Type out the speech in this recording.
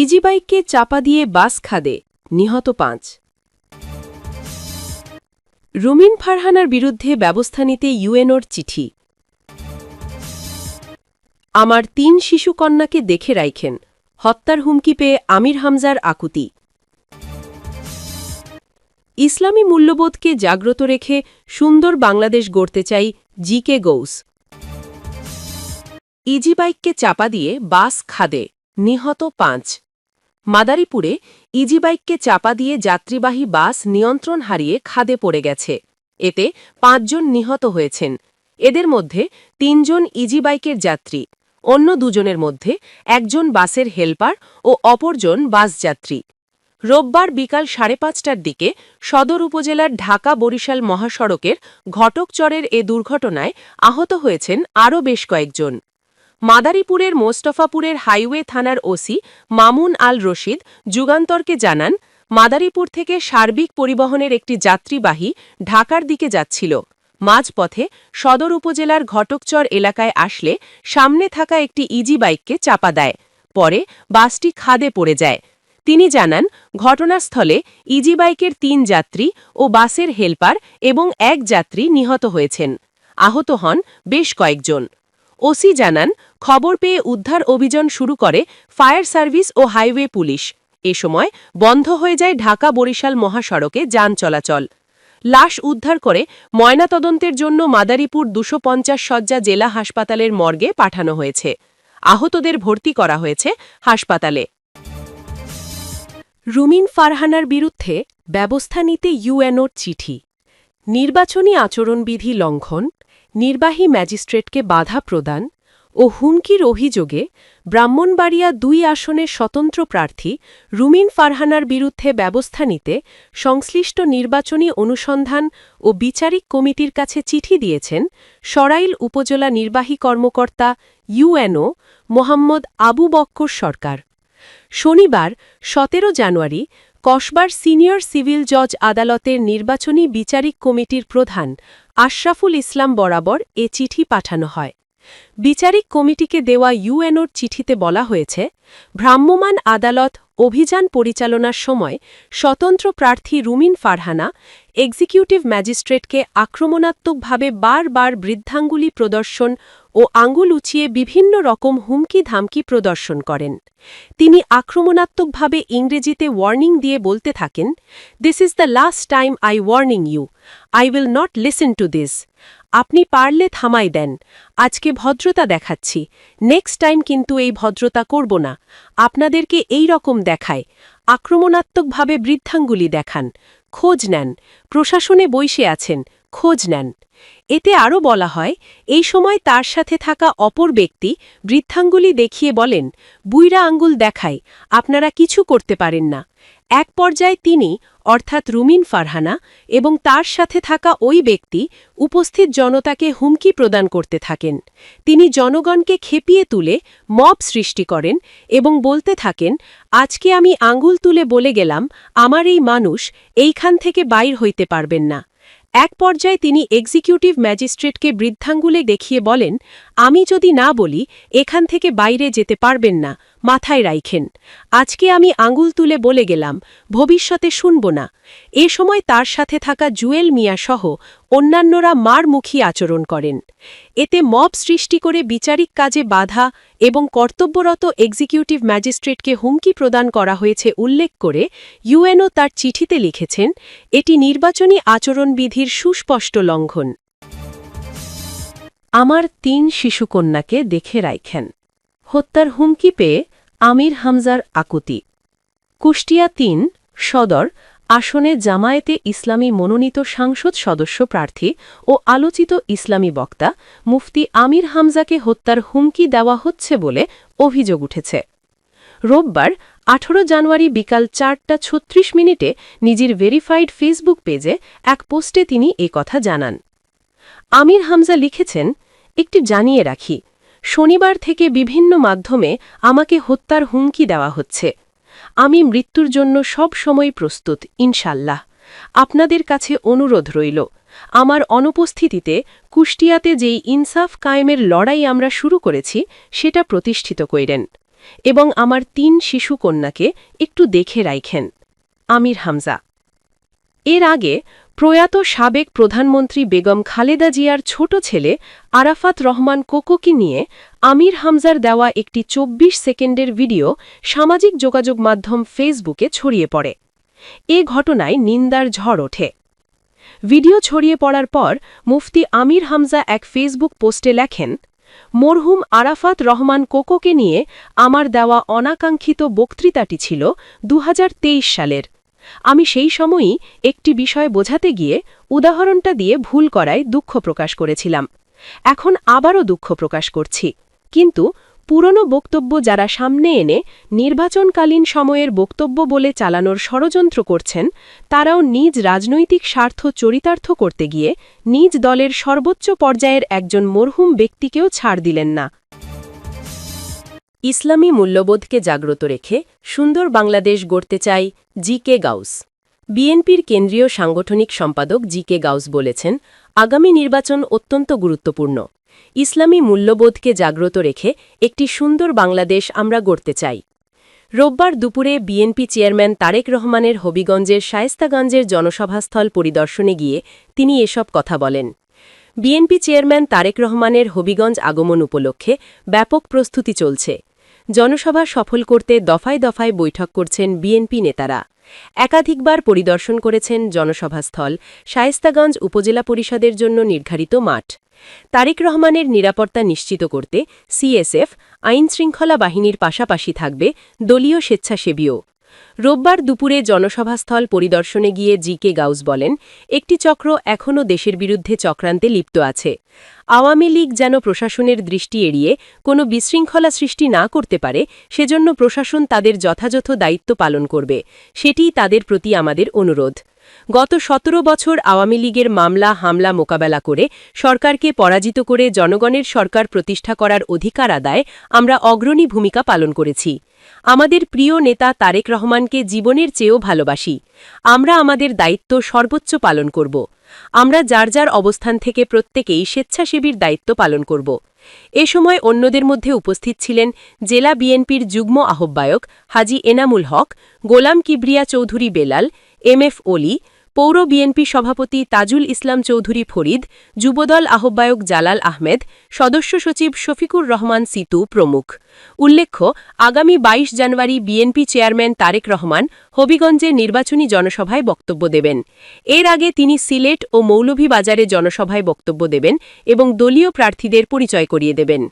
ইজিবাইককে চাপা দিয়ে বাস খাদে, নিহত পাঁচ। রুমিন ফারহানার বিরুদ্ধে ব্যবস্থা নিতে ইউএনওর চিঠি। আমার তিন শিশু কন্যাকে দেখে রাইখেন, হত্যার হুমকি পেয়ে আমির হামজার আকুতি। ইসলামী মূল্যবোধকে জাগ্রত রেখে সুন্দর বাংলাদেশ গড়তে চাই জি কে গৌস। ইজিবাইককে চাপা দিয়ে বাস খাদে, নিহত পাঁচ। মাদারীপুরে ইজিবাইককে চাপা দিয়ে যাত্রীবাহী বাস নিয়ন্ত্রণ হারিয়ে খাদে পড়ে গেছে। এতে পাঁচজন নিহত হয়েছেন। এদের মধ্যে তিনজন ইজিবাইকের যাত্রী। অন্য দুজনের মধ্যে একজন বাসের হেল্পার ও অপরজন বাস যাত্রী। রোববার বিকাল সাড়ে পাঁচটার দিকে সদর উপজেলার ঢাকা বরিশাল মহাসড়কের ঘটকচরের এ দুর্ঘটনায় আহত হয়েছেন আরও বেশ কয়েকজন। মাদারীপুরের মোস্তফাপুরের হাইওয়ে থানার ওসি মামুন আল রশিদ যুগান্তরকে জানান, মাদারীপুর থেকে সার্বিক পরিবহনের একটি যাত্রীবাহী ঢাকার দিকে যাচ্ছিল। মাঝপথে সদর উপজেলার ঘটকচর এলাকায় আসলে সামনে থাকা একটি ইজি বাইককে চাপা দেয়, পরে বাসটি খাদে পড়ে যায়। তিনি জানান, ঘটনাস্থলে ইজি বাইকের তিন যাত্রী ও বাসের হেল্পার এবং এক যাত্রী নিহত হয়েছেন। আহত হন বেশ কয়েকজন। ওসি জানান, খবর পেয়ে উদ্ধার অভিযান শুরু করে ফায়ার সার্ভিস ও হাইওয়ে পুলিশ। এ সময় বন্ধ হয়ে যায় ঢাকা বরিশাল মহাসড়কে যান চলাচল। লাশ উদ্ধার করে ময়নাতদন্তের জন্য মাদারীপুর দুশো পঞ্চাশ শয্যা জেলা হাসপাতালের মর্গে পাঠানো হয়েছে। আহতদের ভর্তি করা হয়েছে হাসপাতালে। রুমিন ফারহানার বিরুদ্ধে ব্যবস্থা নিতে ইউএনওর চিঠি। নির্বাচনী আচরণবিধি লঙ্ঘন, নির্বাহী ম্যাজিস্ট্রেটকে বাধা প্রদান ও হুমকির অভিযোগে ব্রাহ্মণবাড়িয়া দুই আসনের স্বতন্ত্র প্রার্থী রুমিন ফারহানার বিরুদ্ধে ব্যবস্থা নিতে সংশ্লিষ্ট নির্বাচনী অনুসন্ধান ও বিচারিক কমিটির কাছে চিঠি দিয়েছেন সরাইল উপজেলা নির্বাহী কর্মকর্তা ইউএনও মোহাম্মদ আবু বক্কর সরকার। শনিবার, সতেরো জানুয়ারি কসবার সিনিয়র সিভিল জজ আদালতের নির্বাচনী বিচারিক কমিটির প্রধান আশরাফুল ইসলাম বরাবর এ চিঠি পাঠানো হয়। বিচারিক কমিটিকে দেওয়া ইউএনওর চিঠিতে বলা হয়েছে, ভ্রাম্যমাণ আদালত অভিযান পরিচালনার সময় স্বতন্ত্র প্রার্থী রুমিন ফারহানা এক্সিকিউটিভ ম্যাজিস্ট্রেটকে আক্রমণাত্মকভাবে বারবার বৃদ্ধাঙ্গুলি প্রদর্শন ও আঙ্গুল উঁচিয়ে বিভিন্ন রকম হুমকি ধামকি প্রদর্শন করেন। তিনি আক্রমণাত্মকভাবে ইংরেজিতে ওয়ার্নিং দিয়ে বলতে থাকেন this is the last time I warning you I will not listen to this আপনি পারলে থামাই দেন। আজকে ভদ্রতা দেখাচ্ছি। নেক্সট টাইম কিন্তু এই ভদ্রতা করব না। আপনাদেরকে এই রকম দেখায়। আক্রমণাত্মকভাবে বৃদ্ধাঙ্গুলি দেখান। খোঁজ নেন। প্রশাসনে বইসে আছেন, খোঁজ নেন। এতে আরও বলা হয়, এই সময় তার সাথে থাকা অপর ব্যক্তি বৃদ্ধাঙ্গুলি দেখিয়ে বলেন বুইরা আঙ্গুল দেখাই আপনারা কিছু করতে পারেন না। এক পর্যায়ে তিনি অর্থাৎ রুমিন ফারহানা এবং তার সাথে থাকা ওই ব্যক্তি উপস্থিত জনতাকে হুমকি প্রদান করতে থাকেন। তিনি জনগণকে খেপিয়ে তুলে মব সৃষ্টি করেন এবং বলতে থাকেন, আজকে আমি আঙ্গুল তুলে বলে গেলাম, আমার এই মানুষ এইখান থেকে বাইর হইতে পারবেন না। এক পর্যায়ে তিনি এক্সিকিউটিভ ম্যাজিস্ট্রেটকে বৃদ্ধাঙ্গুলে দেখিয়ে বলেন আমি যদি না বলি, এখান থেকে বাইরে যেতে পারবেন না, মাথায় রাইখেন। আজকে আমি আঙুল তুলে বলে গেলাম, ভবিষ্যতে শুনব না। এ সময় তার সাথে থাকা জুয়েল মিয়া সহ অন্যান্যরা মারমুখী আচরণ করেন। এতে মব সৃষ্টি করে বিচারিক কাজে বাধা এবং কর্তব্যরত এক্সিকিউটিভ ম্যাজিস্ট্রেটকে হুমকি প্রদান করা হয়েছে উল্লেখ করে ইউএনও তার চিঠিতে লিখেছেন, এটি নির্বাচনী আচরণবিধির সুস্পষ্ট লঙ্ঘন। আমার তিন শিশুকন্যাকে দেখে রাইখেন। হত্যার হুমকি পেয়ে আমির হামজার আকুতি। কুষ্টিয়া তিন, সদর, আসনে জামায়াতে ইসলামী মনোনীত সাংসদ সদস্য প্রার্থী ও আলোচিত ইসলামী বক্তা মুফতি আমির হামজাকে হত্যার হুমকি দেওয়া হচ্ছে বলে অভিযোগ উঠেছে। রোববার, আঠারো জানুয়ারি বিকাল চারটা ছত্রিশ মিনিটে নিজের ভেরিফাইড ফেসবুক পেজে এক পোস্টে তিনি কথা জানান। আমির হামজা লিখেছেন একটি জানিয়ে রাখি, শনিবার থেকে বিভিন্ন মাধ্যমে আমাকে হত্যার হুমকি দেওয়া হচ্ছে। আমি মৃত্যুর জন্য সব সময় প্রস্তুত ইনশাল্লাহ আপনাদের কাছে অনুরোধ রইল, আমার অনুপস্থিতিতে কুষ্টিয়াতে যেই ইনসাফ কায়েমের লড়াই আমরা শুরু করেছি, সেটা প্রতিষ্ঠিত কইরেন এবং আমার তিন শিশু কন্যাকে একটু দেখে রাইখেন। আমির হামজা। এর আগে প্রয়াত সাবেক প্রধানমন্ত্রী বেগম খালেদা জিয়ার ছোট ছেলে আরাফাত রহমান কোকোকে নিয়ে আমির হামজার দেওয়া একটি ২৪ সেকেন্ডের ভিডিও সামাজিক যোগাযোগ মাধ্যম ফেসবুকে ছড়িয়ে পড়ে। এ ঘটনায় নিন্দার ঝড় ওঠে। ভিডিও ছড়িয়ে পড়ার পর মুফতি আমির হামজা এক ফেসবুক পোস্টে লেখেন, মরহুম আরাফাত রহমান কোকোকে নিয়ে আমার দেওয়া অনাকাঙ্ক্ষিত বক্তৃতাটি ছিল দু হাজার তেইশ সালের। আমি সেই সময়ই একটি বিষয় বোঝাতে গিয়ে উদাহরণটা দিয়ে ভুল করায় দুঃখ প্রকাশ করেছিলাম। এখন আবারও দুঃখ প্রকাশ করছি। কিন্তু পুরনো বক্তব্য যারা সামনে এনে নির্বাচনকালীন সময়ের বক্তব্য বলে চালানোর ষড়যন্ত্র করছেন, তারাও নিজ রাজনৈতিক স্বার্থ চরিতার্থ করতে গিয়ে নিজ দলের সর্বোচ্চ পর্যায়ের একজন মরহুম ব্যক্তিকেও ছাড় দিলেন না। ইসলামী মূল্যবোধকে জাগ্রত রেখে সুন্দর বাংলাদেশ গড়তে চাই জি কে গাউস। বিএনপির কেন্দ্রীয় সাংগঠনিক সম্পাদক জি কে গাউস বলেছেন, আগামী নির্বাচন অত্যন্ত গুরুত্বপূর্ণ। ইসলামী মূল্যবোধকে জাগ্রত রেখে একটি সুন্দর বাংলাদেশ আমরা গড়তে চাই। রোববার দুপুরে বিএনপি চেয়ারম্যান তারেক রহমানের হবিগঞ্জের শায়েস্তাগঞ্জের জনসভাস্থল পরিদর্শনে গিয়ে তিনি এসব কথা বলেন। বিএনপি চেয়ারম্যান তারেক রহমানের হবিগঞ্জ আগমন উপলক্ষে ব্যাপক প্রস্তুতি চলছে। জনসভা সফল করতে দফায় দফায় বৈঠক করছেন বিএনপি নেতারা। একাধিকবার পরিদর্শন করেছেন জনসভাস্থল, শায়েস্তাগঞ্জ উপজেলা পরিষদের জন্য নির্ধারিত মাঠ। তারেক রহমানের নিরাপত্তা নিশ্চিত করতে সিএসএফ, আইনশৃঙ্খলা বাহিনীর পাশাপাশি থাকবে দলীয় স্বেচ্ছাসেবীও। রোববার দুপুরে জনসভাস্থল পরিদর্শনে গিয়ে জি কে গাউস বলেন, একটি চক্র এখনও দেশের বিরুদ্ধে চক্রান্তে লিপ্ত আছে। আওয়ামী লীগ যেন প্রশাসনের দৃষ্টি এড়িয়ে কোনো বিশৃঙ্খলা সৃষ্টি না করতে পারে, সেজন্য প্রশাসন তাদের যথাযথ দায়িত্ব পালন করবে। সেটিই তাদের প্রতি আমাদের অনুরোধ। গত সতেরো বছর আওয়ামী লীগের মামলা হামলা মোকাবেলা করে সরকারকে পরাজিত করে জনগণের সরকার প্রতিষ্ঠা করার অধিকার আদায় আমরা অগ্রণী ভূমিকা পালন করেছি। আমাদের প্রিয় নেতা তারেক রহমানকে জীবনের চেয়েও ভালোবাসি। আমরা আমাদের দায়িত্ব সর্বোচ্চ পালন করব। আমরা যার যার অবস্থান থেকে প্রত্যেকেই স্বেচ্ছাসেবীর দায়িত্ব পালন করব। এ সময় অন্যদের মধ্যে উপস্থিত ছিলেন জেলা বিএনপির যুগ্ম আহ্বায়ক হাজি এনামুল হক, গোলাম কিবরিয়া চৌধুরী বেলাল, এম এফ ওলি পৌর বিএনপি সভাপতি তাজুল ইসলাম চৌধুরী ফরিদ, যুবদল আহ্বায়ক জালাল আহমেদ, সদস্য সচিব শফিকুর রহমান সিতু প্রমুখ। উল্লেখ্য, আগামী ২২ জানুয়ারি বিএনপি চেয়ারম্যান তারেক রহমান হবিগঞ্জে নির্বাচনী জনসভায় বক্তব্য দেবেন। এর আগে তিনি সিলেট ও মৌলভীবাজারে জনসভায় বক্তব্য দেবেন এবং দলীয় প্রার্থীদের পরিচয় করিয়ে দেবেন।